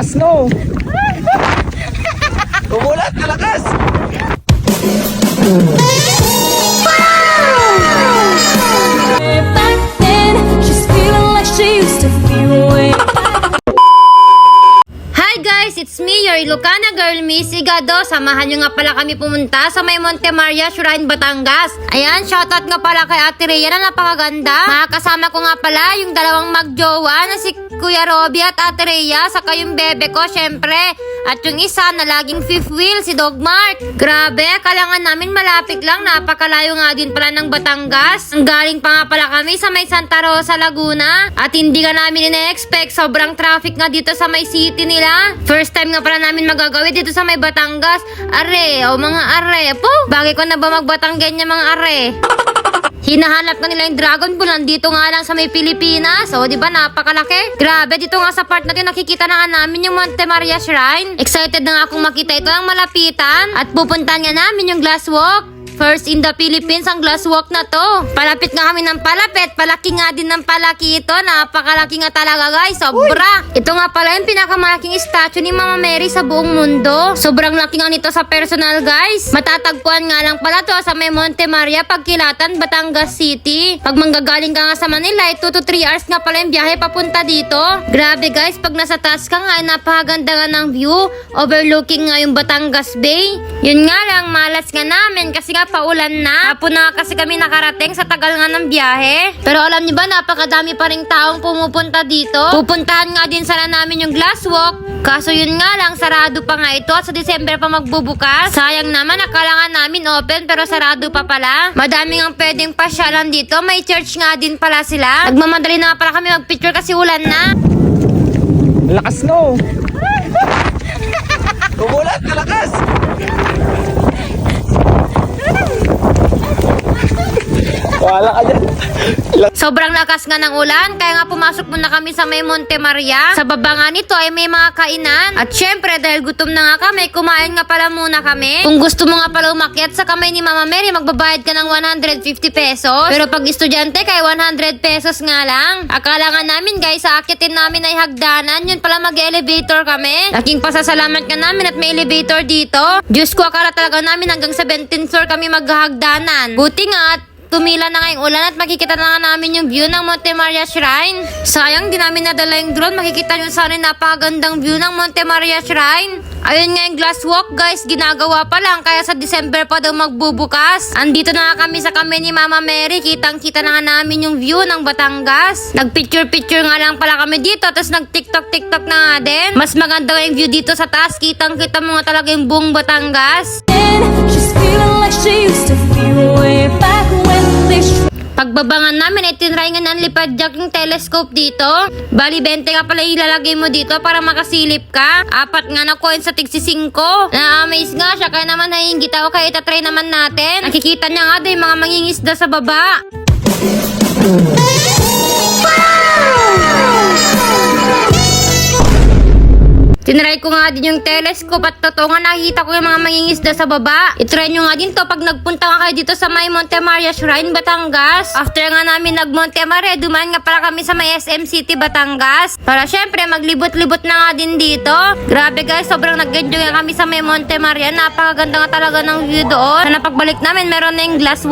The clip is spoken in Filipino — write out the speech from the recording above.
Lakas no. Umulat, malakas. Your Ilocana girl, Miss Igado. Samahan nyo nga pala kami pumunta sa may Monte Maria Shrine, Batangas. Ayan, shoutout nga pala kay Ate Rhea na napakaganda. Makakasama ko nga pala yung dalawang magjowa na si Kuya Robby at Ate Rhea, saka yung bebe ko, syempre. At yung isa na laging fifth wheel, si Dog Mark. Grabe, kalangan namin malapit lang, napakalayo nga din pala ng Batangas. Ang galing pa nga pala kami sa may Santa Rosa, Laguna. At hindi ka namin ina-expect, sobrang traffic nga dito sa may city nila. First time nga pala namin magagawin dito sa may Batangas. Are, o mga are. Po, bagay ko na ba magbatanggan niya mga are? Hinahanap na nila yung Dragon Ball. Nandito nga lang sa may Pilipinas. O, di ba? Napakalaki. Grabe, dito nga sa part na to, nakikita na namin yung Monte Maria Shrine. Excited na nga akong makita ito ang malapitan. At pupuntahan nga namin yung glass walk. First in the Philippines ang glass walk na to. Palapit nga kami ng palapit. Palaki nga din ng palaki ito. Napakalaki nga talaga guys. Sobra. Ito nga pala yung pinakamalaking statue ni Mama Mary sa buong mundo. Sobrang laki nga nito sa personal guys. Matatagpuan nga lang pala to sa may Monte Maria Pagkilatan, Batangas City. Pag manggagaling ka nga sa Manila, 2 to 3 hours nga pala yung biyahe papunta dito. Grabe guys, pag nasa taas ka nga, napakaganda nga ng view. Overlooking nga yung Batangas Bay. Yun nga lang, malas nga namin kasi nga paulan na. Hapon na kasi kami nakarating sa tagal nga ng biyahe. Pero alam niyo ba, napakadami pa rin taong pumupunta dito. Pupuntahan nga din sana namin yung glass walk. Kaso yun nga lang, sarado pa nga ito at sa December pa magbubukas. Sayang naman, akala nga namin open pero sarado pa pala. Madami nga pwedeng pasyalan dito. May church nga din pala sila. Nagmamadali na nga pala kami magpicture kasi ulan na. Lakas no. Wala ka dyan. Sobrang lakas nga ng ulan, kaya nga pumasok muna kami sa may Monte Maria. Sa baba nga nito ay may mga kainan. At syempre, dahil gutom na nga kami, kumain nga pala muna kami. Kung gusto mo nga pala umakyat sa kamay ni Mama Mary, magbabayad ka ng 150 pesos. Pero pag estudyante kay 100 pesos nga lang. Akala nga namin guys, sa akitin namin ay hagdanan, yun pala mag-elevator kami. Laking pasasalamat ka namin at may elevator dito. Diyos ko, akala talaga namin hanggang 17th floor kami maghahagdanan. Buti nga at Tumila na nga yung ulan at makikita na nga namin yung view ng Monte Maria Shrine. Sayang, di namin nadala yung drone. Makikita nyo sana yung napakagandang view ng Monte Maria Shrine. Ayun nga yung glass walk guys, ginagawa pa lang kaya sa December pa daw magbubukas. Andito na nga kami sa kami ni Mama Mary, kitang kita na nga namin yung view ng Batangas. Nagpicture-picture nga lang pala kami dito, tapos nag-tiktok-tiktok na nga din. Mas maganda yung view dito sa taas, kitang kita mo nga talaga yung buong Batangas. she's feeling like she used to feel way back Pagbabangan namin ay tinry nga ng lipad jack yung telescope dito. Bali, 20 nga pala ilalagay mo dito para makasilip ka. Apat nga na coin sa tigsi 5. Na-amaze nga siya kaya naman nahingit ako kaya itatry naman natin. Nakikita niya nga doon mga mangingisda sa baba. Tinry ko nga din yung telescope at totoo nga nakita ko yung mga mangingisda sa baba. Itry nyo nga din to pag nagpunta nga kayo dito sa may Monte Maria Shrine, Batangas. After nga namin nag Monte Maria, dumaan nga pala kami sa may SM City, Batangas. Para syempre maglibot-libot na nga din dito. Grabe guys, sobrang nag-enjoy nga kami sa may Monte Maria. Napakaganda nga talaga ng view doon. Na pagbalik namin, meron na yung glass